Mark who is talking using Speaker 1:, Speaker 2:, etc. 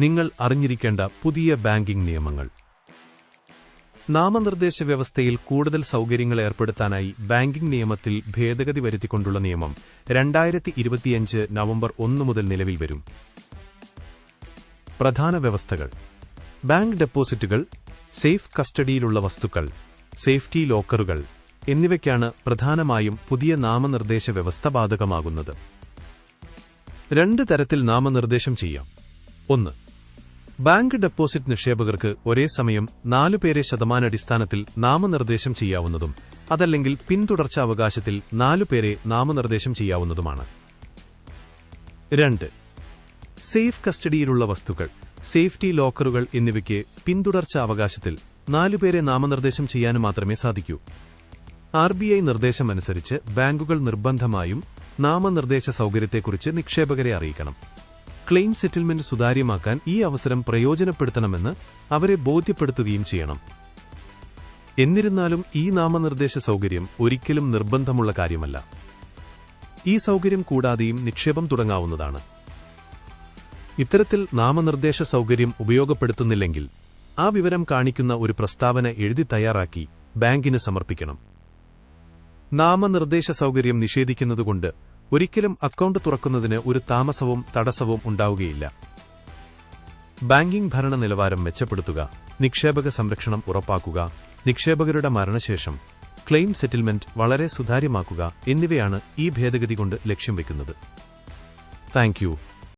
Speaker 1: നിങ്ങൾ അറിഞ്ഞിരിക്കേണ്ട പുതിയ ബാങ്കിംഗ് നിയമങ്ങൾ. നാമനിർദ്ദേശ വ്യവസ്ഥയിൽ കൂടുതൽ സൗകര്യങ്ങൾ ഏർപ്പെടുത്താനായി ബാങ്കിംഗ് നിയമത്തിൽ ഭേദഗതി വരുത്തിക്കൊണ്ടുള്ള നിയമം രണ്ടായിരത്തി ഇരുപത്തിയഞ്ച് നവംബർ ഒന്ന് മുതൽ നിലവിൽ വരും. പ്രധാന വ്യവസ്ഥകൾ. ബാങ്ക് ഡെപ്പോസിറ്റുകൾ സേഫ് കസ്റ്റഡിയിലുള്ള വസ്തുക്കൾ സേഫ്റ്റി ലോക്കറുകൾ എന്നിവയ്ക്കാണ് പ്രധാനമായും പുതിയ നാമനിർദ്ദേശ വ്യവസ്ഥ ബാധകമാകുന്നത്. രണ്ട് തരത്തിൽ നാമനിർദ്ദേശം ചെയ്യാം. ഒന്ന് ബാങ്ക് ഡെപ്പോസിറ്റ് നിക്ഷേപകർക്ക് ഒരേ സമയം നാലു പേരെ ശതമാനടിസ്ഥാനത്തിൽ നാമനിർദ്ദേശം ചെയ്യാവുന്നതും അതല്ലെങ്കിൽ പിന്തുടർച്ച അവകാശത്തിൽ നാലു പേരെ നാമനിർദ്ദേശം ചെയ്യാവുന്നതുമാണ്. രണ്ട്. സേഫ് കസ്റ്റഡിയിലുള്ള വസ്തുക്കൾ സേഫ്റ്റി ലോക്കറുകൾ എന്നിവയ്ക്ക് പിന്തുടർച്ച അവകാശത്തിൽ നാലുപേരെ നാമനിർദ്ദേശം ചെയ്യാൻ മാത്രമേ സാധിക്കൂ. ആർ ബി ഐ നിർദ്ദേശമനുസരിച്ച് ബാങ്കുകൾ നിർബന്ധമായും നാമനിർദ്ദേശ സൗകര്യത്തെക്കുറിച്ച് നിക്ഷേപകരെ അറിയിക്കണം. ക്ലെയിം സെറ്റിൽമെന്റ് സുതാര്യമാക്കാൻ ഈ അവസരം പ്രയോജനപ്പെടുത്തണമെന്ന് അവരെ ബോധ്യപ്പെടുത്തുകയും ചെയ്യണം. എന്നിരുന്നാലും ഈ നാമനിർദ്ദേശ സൗകര്യം ഒരിക്കലും നിർബന്ധമുള്ള കാര്യമല്ല. ഈ സൗകര്യം കൂടാതെയും നിക്ഷേപം തുടങ്ങാവുന്നതാണ്. ഇത്തരത്തിൽ നാമനിർദ്ദേശ സൗകര്യം ഉപയോഗപ്പെടുത്തുന്നില്ലെങ്കിൽ ആ വിവരം കാണിക്കുന്ന ഒരു പ്രസ്താവന എഴുതി തയ്യാറാക്കി ബാങ്കിന് സമർപ്പിക്കണം. നാമനിർദ്ദേശ സൗകര്യം നിഷേധിക്കുന്നതുകൊണ്ട് ഒരിക്കലും അക്കൗണ്ട് തുറക്കുന്നതിന് ഒരു താമസവും തടസ്സവും ഉണ്ടാവുകയില്ല. ബാങ്കിംഗ് ഭരണ നിലവാരം മെച്ചപ്പെടുത്തുക നിക്ഷേപക സംരക്ഷണം ഉറപ്പാക്കുക നിക്ഷേപകരുടെ മരണശേഷം ക്ലെയിം സെറ്റിൽമെന്റ് വളരെ സുതാര്യമാക്കുക എന്നിവയാണ് ഈ ഭേദഗതി കൊണ്ട് ലക്ഷ്യം വയ്ക്കുന്നത് താങ്ക്